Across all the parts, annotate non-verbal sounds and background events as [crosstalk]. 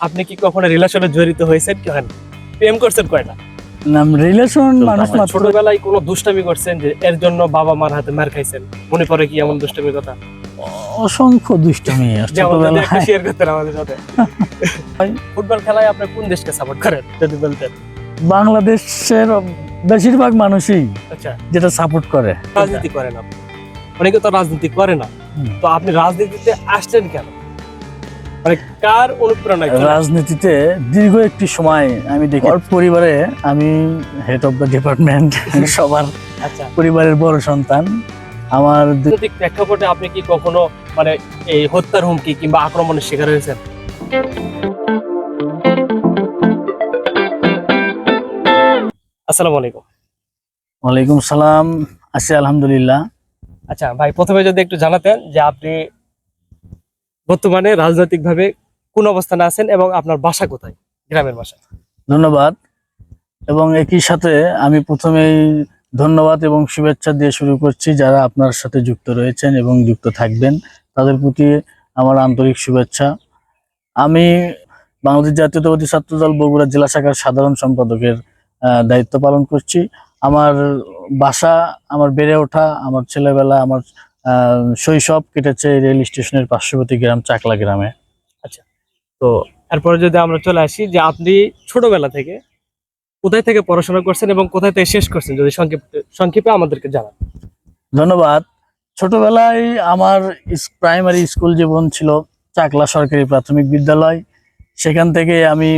আপনি কি কখনো রিলেশনে জড়িত হয়েছেন কি হন প্রেম করছেন কয়টা? নাম রিলেশন মানুষ মানে মাত্র। ছোটবেলায় কোনো দুষ্টামি করছেন যে এর জন্য বাবা মার হাতে মার খাইছেন? মনে পড়ে কি এমন দুষ্টামির কথা? অসংখ্য দুষ্টমি ছোটবেলায়। শেয়ার করতেন আমাদের সাথে। [laughs] ফুটবল খেলায় আপনি কোন দেশকে সাপোর্ট করেন যদি বলতেন? বাংলাদেশের বেশিরভাগ মানুষই আচ্ছা। যেটা সাপোর্ট করে। রাজনীতি করেন আপনি। অনেকে তো রাজনীতি করে না। তো আপনি রাজনীতিতে আসছেন কেন? মানে কার অনুপ্রেরণায় রাজনীতিতে দীর্ঘ একটি সময় আমি দেখি ওর পরিবারে আমি হেড অফ দ্য ডিপার্টমেন্ট সবার আচ্ছা। পরিবারের বড় সন্তান। আমার রাজনৈতিক প্রেক্ষাপটে আপনি কি কখনো মানে এই হত্যার হুমকি কিংবা আক্রমণের শিকার হয়েছেন? আসসালামু আলাইকুম। ওয়ালাইকুম সালাম। আছি আলহামদুলিল্লাহ। আচ্ছা ভাই প্রথমে যদি একটু জানাতেন যে আপনি বর্তমানে রাজনৈতিক ভাবে কোন অবস্থানে আছেন এবং আপনার বাসা কোথায়? গ্রামের বাসা। ধন্যবাদ। এবং একই সাথে আমি প্রথমেই ধন্যবাদ এবং শুভেচ্ছা দিয়ে শুরু করছি যারা আপনার সাথে যুক্ত রয়েছেন এবং যুক্ত থাকবেন। তাদের প্রতি আমার আন্তরিক শুভেচ্ছা। আমি বাংলাদেশ জাতীয়তাবাদী ছাত্রদল বগুড়া জেলা শাখার সাধারণ সম্পাদকের দায়িত্ব পালন করছি। আমার বাসা আমার বেড়ে ওঠা, আমার ছেলেবেলা, আমার শৈশব কেটেছে রেল স্টেশনের পার্শ্ববর্তী গ্রাম চাকলা গ্রামে। আচ্ছা। তো এরপরে যদি আমরা চলে আসি যে আপনি ছোটবেলা থেকে কোথায় থেকে পড়াশোনা করছেন এবং কোথায় থেকে শেষ করছেন যদি সংক্ষেপে সংক্ষেপে আমাদেরকে জানান। ধন্যবাদ। ছোটবেলায় আমার প্রাইমারি স্কুল জীবন ছিল চাকলা সরকারি প্রাথমিক বিদ্যালয়। সেখান থেকে আমি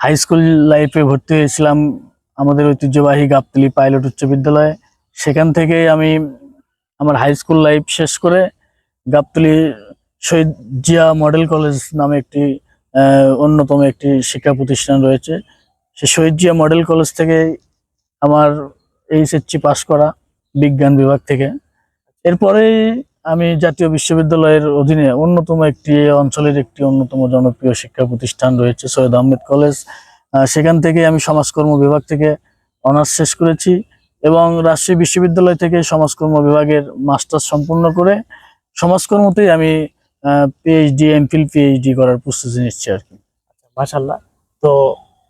হাই স্কুল লাইফে ভর্তি হয়েছিলাম আমাদের ঐতিহ্যবাহী গাবতলি পাইলট উচ্চ বিদ্যালয়ে। সেখান থেকে আমি আমার হাই স্কুল লাইফ শেষ করে গাবতলি শহীদ জিয়া মডেল কলেজ নামে একটি অন্যতম একটি শিক্ষা প্রতিষ্ঠান রয়েছে। সে শহীদ জিয়া মডেল কলেজ থেকে আমার এইচএসসি পাশ করা বিজ্ঞান বিভাগ থেকে। এরপরে আমি জাতীয় বিশ্ববিদ্যালয়ের অধীনে অন্যতম একটি অঞ্চলের একটি অন্যতম জনপ্রিয় শিক্ষা প্রতিষ্ঠান রয়েছে সৈয়দ আহমেদ কলেজ। সেখান থেকে আমি সমাজকর্ম বিভাগ থেকে অনার্স শেষ করেছি। এবং রাজশাহী বিশ্ববিদ্যালয় থেকে সমাজকর্ম বিভাগের মাস্টার্স সম্পূর্ণ করে সমাজকর্মতেই আমি পিএইচডি এমফিল পিএইচডি করার প্রস্তুতি নিচ্ছি আর কি। মাশাল্লাহ তো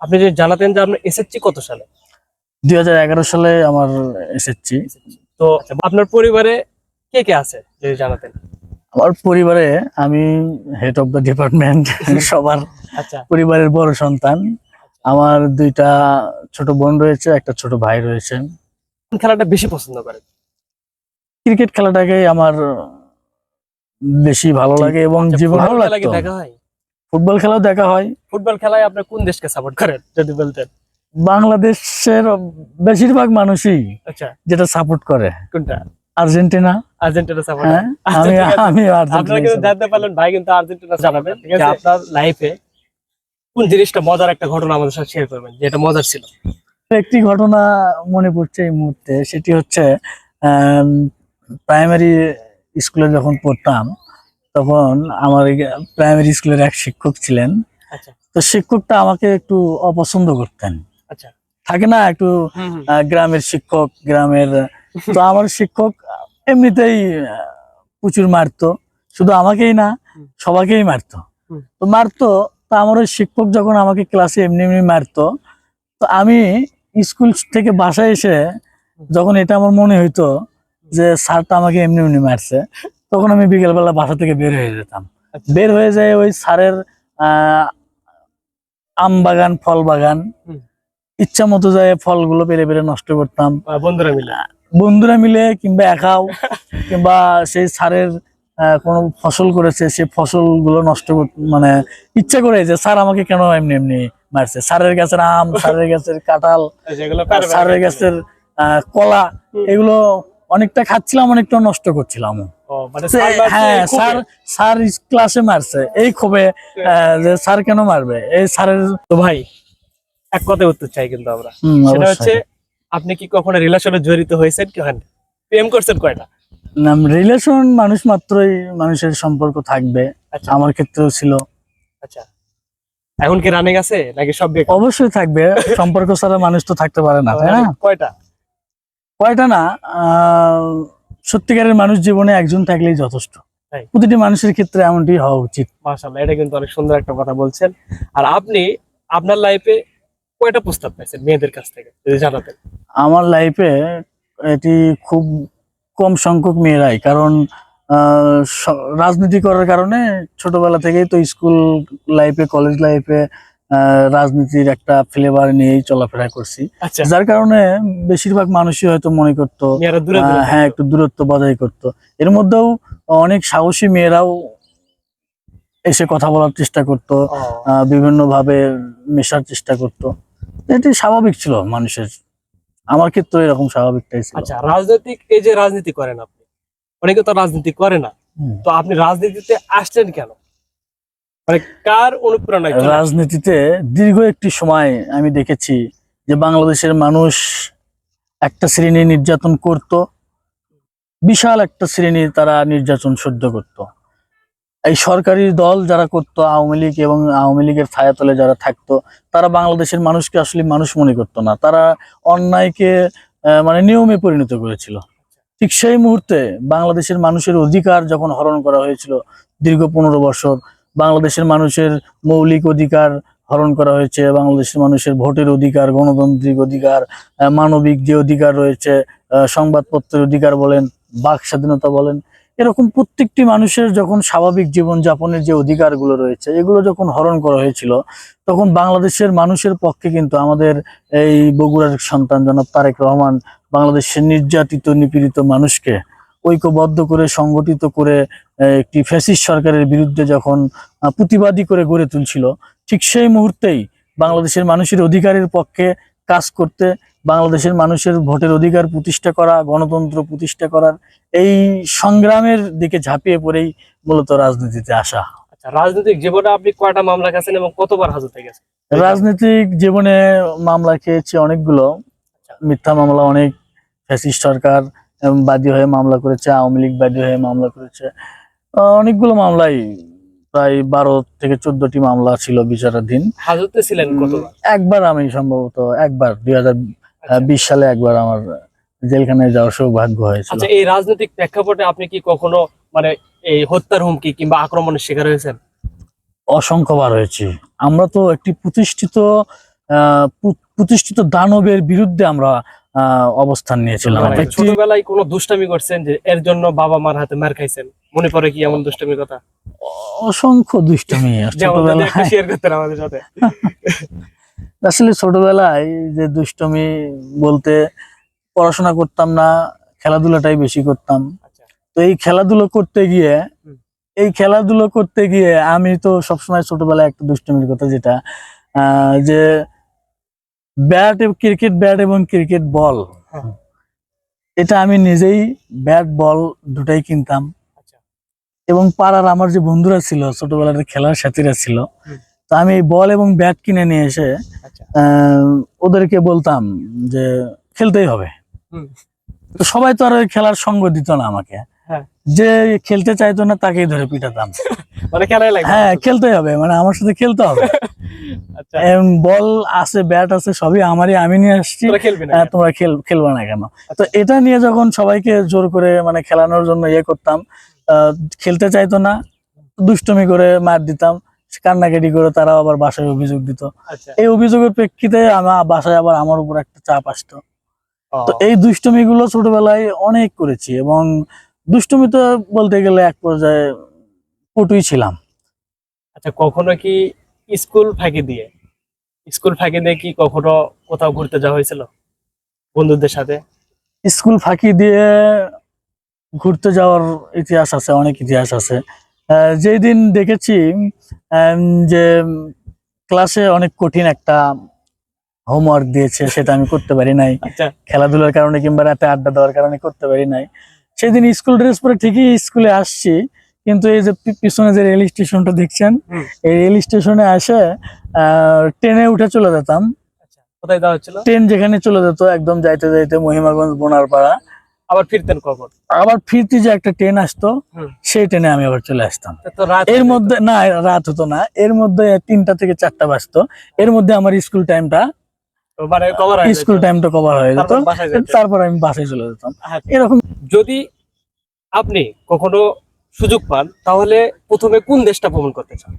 আপনি যে জানাতেন যে আপনার এসএসসি কত সালে? দুই হাজার এগারো সালে আমার এসেছি তো আপনার পরিবারে কে কে আছে যদি জানাতেন? আমার পরিবারে আমি হেড অফ দ্য ডিপার্টমেন্ট সবার আচ্ছা। পরিবারের বড় সন্তান। আমার দুইটা ছোট বোন রয়েছে একটা ছোট ভাই রয়েছে। খেলাটা বেশি পছন্দ করেন ক্রিকেট খেলাটাকে আমার বেশি ভালো লাগে এবং আচ্ছা, জীবন ভালো খেলা কি লাগতো। দেখা হয়? ফুটবল খেলাও দেখা হয়। ফুটবল খেলায় আপনি কোন দেশকে সাপোর্ট করেন যদি বলতেন? বাংলাদেশের বেশিরভাগ মানুষই আচ্ছা। যেটা সাপোর্ট করে। কোনটা? আর্জেন্টিনা। আর্জেন্টিনা সাপোর্ট হ্যাঁ আমি আমি আপনারা কিন্তু জানতে পারলেন ভাই কিন্তু আর্জেন্টিনা জানাবেন ঠিক আছে আপনার লাইফে কোন জিনিসটা মজার একটা ঘটনা আমাদের সাথে শেয়ার করবেন যেটা মজার ছিল? একটি ঘটনা মনে পড়ছে এই মুহূর্তে। সেটি হচ্ছে প্রাইমারি স্কুলে যখন পড়তাম তখন আমার প্রাইমারি স্কুলের এক শিক্ষক ছিলেন। আচ্ছা। তো শিক্ষকটা আমাকে একটু অপছন্দ করতেন। আচ্ছা। থাকে না একটু গ্রামের শিক্ষক গ্রামের তো আমার শিক্ষক এমনিতেই প্রচুর মারতো। শুধু আমাকেই না হুম। সবাইকেই মারতো। তো মারতো তো আমার ওই শিক্ষক যখন আমাকে ক্লাসে এমনি এমনি মারতো তো আমি স্কুল থেকে বাসায় এসে যখন এটা আমার মনে হইতো যে স্যারটা আমাকে এমনি এমনি মারছে তখন আমি বিকেলবেলা বাসা থেকে বের হয়ে যেতাম। আচ্ছা। বের হয়ে যায় ওই স্যারের আম বাগান ফল বাগান। ইচ্ছা মতো যায় ফলগুলো পেরে পেরে নষ্ট করতাম। বন্ধুরা মিলে। বন্ধুরা মিলে কিংবা একাও কিংবা সেই সারের কোনো ফসল করেছে সেই ফসলগুলো নষ্ট কর- মানে ইচ্ছা করে যে স্যার আমাকে কেন এমনি এমনি মারছে। স্যারের গাছের আম সারের গাছের কাঁঠাল সারের গাছের কলা এগুলো অনেকটা খাচ্ছিলাম অনেকটা নষ্ট করছিলাম। মানে হ্যাঁ স্যার স্যার ক্লাসে মারছে। এই ক্ষোভে যে স্যার কেন মারবে? এই স্যারের তো ভাই এক কথায় উত্তর চাই কিন্তু আমরা। সেটা হচ্ছে আপনি কি কখনো রিলেশনে জড়িত হয়েছেন? কি হন প্রেম করছেন কয়টা? নাম রিলেশন মানুষ মাত্রই মানুষের সম্পর্ক থাকবে। আচ্ছা। আমার ক্ষেত্রেও ছিল। আচ্ছা। এখন কি রানিং আছে নাকি সব বেকার? অবশ্যই থাকবে সম্পর্ক ছাড়া মানুষ তো থাকতে পারে না তাই না? কয়টা? কয়টা না সত্যিকারের মানুষ জীবনে একজন থাকলেই যথেষ্ট। তাই। প্রতিটি মানুষের ক্ষেত্রে এমনটি হওয়া উচিত। মাশাআল্লাহ এটা কিন্তু অনেক সুন্দর একটা কথা বলছেন। আর আপনি আপনার লাইফে কয়টা প্রস্তাব পাইছেন মেয়েদের কাছ থেকে যদি জানাতেন? আমার লাইফে এটি খুব কম সংখ্যক মেয়েরাই কারণ রাজনীতি করার কারণে ছোটবেলা থেকেই তো স্কুল লাইফে কলেজ লাইফে রাজনীতির একটা ফ্লেভার নিয়েই চলাফেরা করছি। আচ্ছা। যার কারণে বেশিরভাগ মানুষই হয়তো মনে করতো হ্যাঁ একটু দূরত্ব বজায় করতো। এর মধ্যেও অনেক সাহসী মেয়েরাও এসে কথা বলার চেষ্টা করতো বিভিন্ন ভাবে মেশার চেষ্টা করতো। এটি স্বাভাবিক ছিল মানুষের। আমার ক্ষেত্রে এরকম স্বাভাবিকটাই ছিল। আচ্ছা রাজনৈতিক এই যে রাজনীতি করেন আপনি অনেকে তো রাজনীতি করে না। তো আপনি রাজনীতিতে আসছেন কেন? মানে কার আসলেন? রাজনীতিতে দীর্ঘ একটি সময় আমি দেখেছি যে বাংলাদেশের মানুষ একটা শ্রেণি নির্যাতন করত বিশাল একটা শ্রেণি তারা নির্যাতন সহ্য করত। এই সরকারি দল যারা করত আওয়ামী লীগ এবং আওয়ামী লীগের ছায়াতলে যারা থাকতো তারা বাংলাদেশের মানুষকে আসলে মানুষ মনে করতো না। তারা অন্যায়কে আহ, মানে নিয়মে পরিণত করেছিল। ঠিক সেই মুহূর্তে বাংলাদেশের মানুষের অধিকার যখন হরণ করা হয়েছিল দীর্ঘ পনেরো বছর, বাংলাদেশের মানুষের মৌলিক অধিকার হরণ করা হয়েছে, বাংলাদেশের মানুষের ভোটের অধিকার, গণতান্ত্রিক অধিকার মানবিক যে অধিকার রয়েছে সংবাদপত্রের অধিকার বলেন, বাক স্বাধীনতা বলেন এরকম প্রত্যেকটি মানুষের যখন স্বাভাবিক জীবন যাপনের যে অধিকারগুলো রয়েছে, এগুলো যখন হরণ করা হয়েছিল, তখন বাংলাদেশের মানুষের পক্ষে কিন্তু আমাদের এই বগুড়ার সন্তান জনাব তারেক রহমান বাংলাদেশের নির্যাতিত, নিপীড়িত মানুষকে ঐক্যবদ্ধ করে, সংগঠিত করে একটি ফ্যাসিস্ট সরকারের বিরুদ্ধে যখন প্রতিবাদী করে গড়ে তুলছিল, ঠিক সেই মুহূর্তেই বাংলাদেশের মানুষের অধিকারের পক্ষে কাজ করতে বাংলাদেশের মানুষের ভোটের অধিকার প্রতিষ্ঠা করা গণতন্ত্র প্রতিষ্ঠা করার এই সংগ্রামের দিকে ঝাঁপিয়ে পড়েই মূলত রাজনীতিতে আসা। আচ্ছা রাজনৈতিক জীবনে আপনি কয়টা মামলা গেছেন এবং কতবার হাজতে গেছেন? রাজনৈতিক জীবনে মামলা খেয়েছি অনেকগুলো। মিথ্যা মামলা অনেক ফ্যাসিস্ট সরকার এবং বাদী হয়ে মামলা করেছে আওয়ামী লীগ বাদী হয়ে মামলা করেছে। অনেকগুলো মামলাই প্রায় বারো থেকে চোদ্দটি মামলা ছিল বিচারাধীন। হাজতে ছিলেন কতবার? একবার আমি সম্ভবত একবার দুই হাজার আচ্ছা। বিশ সালে একবার আমার জেলখানায় যাওয়ার সৌভাগ্য হয়েছিল। আচ্ছা এই রাজনৈতিক প্রেক্ষাপটে আপনি কি কখনো মানে এই হত্যার হুমকি কিংবা আক্রমণের শিকার হয়েছেন? অসংখ্যবার হয়েছে। আমরা তো একটি প্রতিষ্ঠিত প্রতিষ্ঠিত দানবের বিরুদ্ধে আমরা আহ, অবস্থান নিয়েছিলাম। মানে ছোটবেলায় কোনো দুষ্টামি করছেন যে এর জন্য বাবা মার হাতে মার খাইছেন? মনে পড়ে কি এমন দুষ্টামির কথা? অসংখ্য দুষ্টমি। শেয়ার করতেন আমাদের সাথে। [laughs] আসলে ছোটবেলায় যে দুষ্টমি বলতে পড়াশোনা করতাম না খেলাধুলাটাই বেশি করতাম। আচ্ছা। তো এই খেলাধুলো করতে গিয়ে এই খেলাধুলো করতে গিয়ে আমি তো সবসময় ছোটবেলায় একটা দুষ্টমির কথা যেটা আহ, যে ব্যাট ক্রিকেট ব্যাট এবং ক্রিকেট বল হ্যাঁ। এটা আমি নিজেই ব্যাট বল দুটাই কিনতাম। আচ্ছা। এবং পাড়ার আমার যে বন্ধুরা ছিল ছোটবেলার খেলার সাথীরা ছিল। তো আমি বল এবং ব্যাট কিনে নিয়ে এসে আচ্ছা। আহ, ওদেরকে বলতাম যে খেলতেই হবে। তো সবাই তো আর ওই খেলার সঙ্গ দিত না আমাকে। হ্যাঁ। যে খেলতে চাইতো না তাকেই ধরে পিটাতাম। [laughs] মানে হ্যাঁ খেলতেই হবে মানে আমার সাথে খেলতে হবে। [laughs] আচ্ছা। বল আছে ব্যাট আছে সবই আমারই আমি নিয়ে আসছি। না তোমরা খেল খেলবে না কেন? তো আচ্ছা। এটা নিয়ে যখন সবাইকে জোর করে মানে খেলানোর জন্য ইয়ে করতাম আহ, খেলতে চাইতো না দুষ্টমি করে মার দিতাম। কান্নাকাটি করে তারা আবার বাসায় অভিযোগ দিত। আচ্ছা। এই অভিযোগের প্রেক্ষিতে আমার বাসায় আবার আমার উপর একটা চাপ আসতো। তো এই দুষ্টমি গুলো ছোটবেলায় অনেক করেছি এবং দুষ্টমি তো বলতে গেলে এক পর্যায়ে পটুই ছিলাম। আচ্ছা কখনো কি স্কুল ফাঁকি দিয়ে? স্কুল ফাঁকি দিয়ে কি কখনো কোথাও ঘুরতে যাওয়া হয়েছিল বন্ধুদের সাথে? স্কুল ফাঁকি দিয়ে ঘুরতে যাওয়ার ইতিহাস আছে অনেক ইতিহাস আছে। যেই দেখেছি যে ক্লাসে অনেক কঠিন একটা হোমওয়ার্ক দিয়েছে সেটা আমি করতে পারি নাই। আচ্ছা। খেলাধুলার কারণে কিংবা রাতে আড্ডা দেওয়ার কারণে করতে পারি নাই। সেদিন স্কুল ড্রেস পরে ঠিকই স্কুলে আসছি কিন্তু এই যে পিছনে যে রেল স্টেশনটা দেখছেন এই রেল স্টেশনে এসে আহ, ট্রেনে উঠে চলে যেতাম। আচ্ছা কোথায় দেওয়া হচ্ছিল? ট্রেন যেখানে চলে যেত একদম যাইতে যাইতে মহিমাগঞ্জ বোনারপাড়া। আবার ফিরতেন কখন? আবার ফিরতে যে একটা ট্রেন আসতো সেই ট্রেনে আমি আবার চলে আসতাম। রাত এর মধ্যে না রাত হতো না। এর মধ্যে তিনটা থেকে চারটা বাজতো। এর মধ্যে আমার স্কুল টাইমটা স্কুল টাইমটা কভার হয়ে যেত। তারপর আমি বাসায় চলে যেতাম। আচ্ছা। এরকম যদি আপনি কখনো সুযোগ পান তাহলে প্রথমে কোন দেশটা ভ্রমণ করতে চান?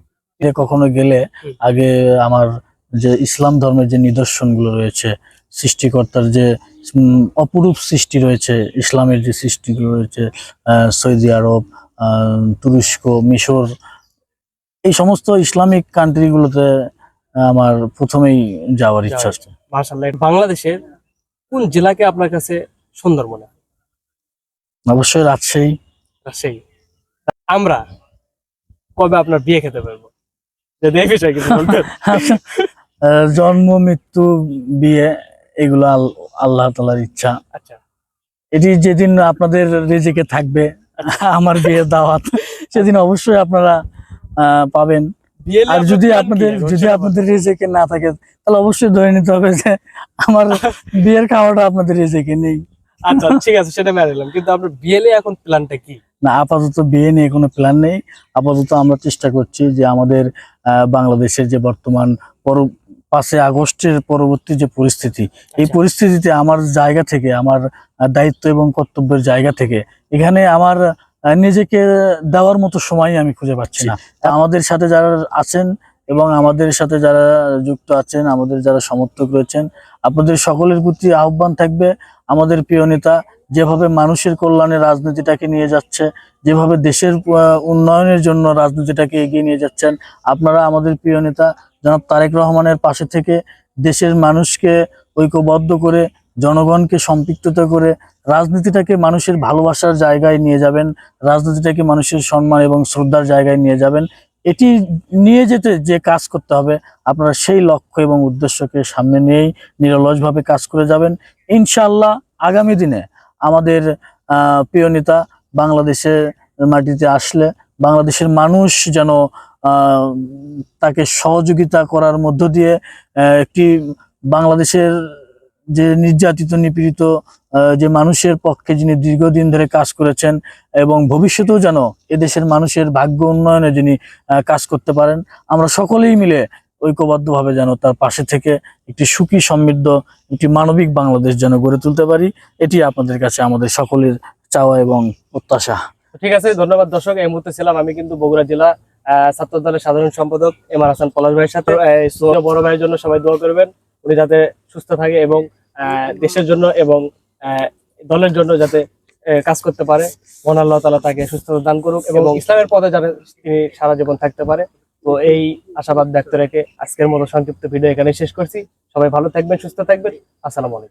কখনো গেলে আগে আমার যে ইসলাম ধর্মের যে নিদর্শনগুলো রয়েছে সৃষ্টিকর্তার যে অপরূপ সৃষ্টি রয়েছে ইসলামের যে সৃষ্টিগুলো রয়েছে সৌদি আরব তুরস্ক মিশর এই সমস্ত ইসলামিক কান্ট্রিগুলোতে আমার প্রথমেই যাওয়ার ইচ্ছা আছে মাশাআল্লাহ বাংলাদেশের কোন জেলাকে আপনার কাছে সুন্দর মনে হয়? অবশ্যই রাজশাহী। রাজশাহী। আমরা কবে আপনার বিয়ে খেতে পারব? যদি এই বিষয়ে কিছু [laughs] আহ, জন্ম মৃত্যু বিয়ে। এগুলো আল- আল্লাহ তালার ইচ্ছা। আচ্ছা। এটি যেদিন আপনাদের রেজেকে থাকবে আমার বিয়ের দাওয়াত সেদিন অবশ্যই আপনারা পাবেন। আর যদি আপনাদের যদি আপনাদের রেজেকে না থাকে তাহলে অবশ্যই ধরে নিতে হবে যে আমার বিয়ের খাওয়াটা আপনাদের রেজেকে নেই। আচ্ছা ঠিক আছে সেটা মেনে কিন্তু আপনার বিয়েলে এখন প্ল্যানটা কি? না আপাতত বিয়ে নিয়ে কোনো প্ল্যান নেই। আপাতত আমরা চেষ্টা করছি যে আমাদের আহ, বাংলাদেশের যে বর্তমান পাঁচে আগস্টের পরবর্তী যে পরিস্থিতি এই আচ্ছা। পরিস্থিতিতে আমার জায়গা থেকে আমার দায়িত্ব এবং কর্তব্যের জায়গা থেকে এখানে আমার নিজেকে দেওয়ার মতো সময় আমি খুঁজে পাচ্ছি না। তা আমাদের সাথে যারা আছেন এবং আমাদের সাথে যারা যুক্ত আছেন আমাদের যারা সমর্থক রয়েছেন আপনাদের সকলের প্রতি আহ্বান থাকবে। আমাদের প্রিয় নেতা যেভাবে মানুষের কল্যাণে রাজনীতিটাকে নিয়ে যাচ্ছে যেভাবে দেশের উন্নয়নের জন্য রাজনীতিটাকে এগিয়ে নিয়ে যাচ্ছেন আপনারা আমাদের প্রিয় নেতা জনাব তারেক রহমানের পাশে থেকে দেশের মানুষকে ঐক্যবদ্ধ করে, জনগণকে সম্পৃক্ততা করে রাজনীতিটাকে মানুষের ভালোবাসার জায়গায় নিয়ে যাবেন, রাজনীতিটাকে মানুষের সম্মান এবং শ্রদ্ধার জায়গায় নিয়ে যাবেন। এটি নিয়ে যেতে যে কাজ করতে হবে, আপনারা সেই লক্ষ্য এবং উদ্দেশ্যকে সামনে নিয়েই নিরলসভাবে কাজ করে যাবেন। ইনশাল্লাহ আগামী দিনে আমাদের প্রিয় নেতা বাংলাদেশের মাটিতে আসলে বাংলাদেশের মানুষ যেন তাকে সহযোগিতা করার মধ্য দিয়ে একটি বাংলাদেশের যে নির্যাতিত, নিপীড়িত যে মানুষের পক্ষে যিনি দীর্ঘদিন ধরে কাজ করেছেন এবং ভবিষ্যতেও যেন এদেশের মানুষের ভাগ্য উন্নয়নে যিনি কাজ করতে পারেন, আমরা সকলেই মিলে ঐক্যবদ্ধভাবে যেন তার পাশে থেকে একটি সুখী, সমৃদ্ধ, একটি মানবিক বাংলাদেশ যেন গড়ে তুলতে পারি, এটি আপনাদের কাছে আমাদের সকলের চাওয়া এবং প্রত্যাশা। ঠিক আছে, ধন্যবাদ দর্শক, এই মুহূর্তে ছিলাম আমি কিন্তু বগুড়া জেলা ছাত্র দলের সাধারণ সম্পাদক এম আর হাসান পলাশ ভাইয়ের সাথে বড় ভাইয়ের জন্য সবাই দোয়া করবেন। উনি যাতে সুস্থ থাকে এবং আহ, দেশের জন্য এবং আহ, দলের জন্য যাতে কাজ করতে পারে। মহান আল্লাহ তালা তাকে সুস্থতা দান করুক এবং ইসলামের পথে যাতে তিনি সারা জীবন থাকতে পারে। তো এই আশাবাদ ব্যক্ত রেখে আজকের মতো সংক্ষিপ্ত ভিডিও এখানে শেষ করছি। সবাই ভালো থাকবেন সুস্থ থাকবেন। আসসালামু আলাইকুম।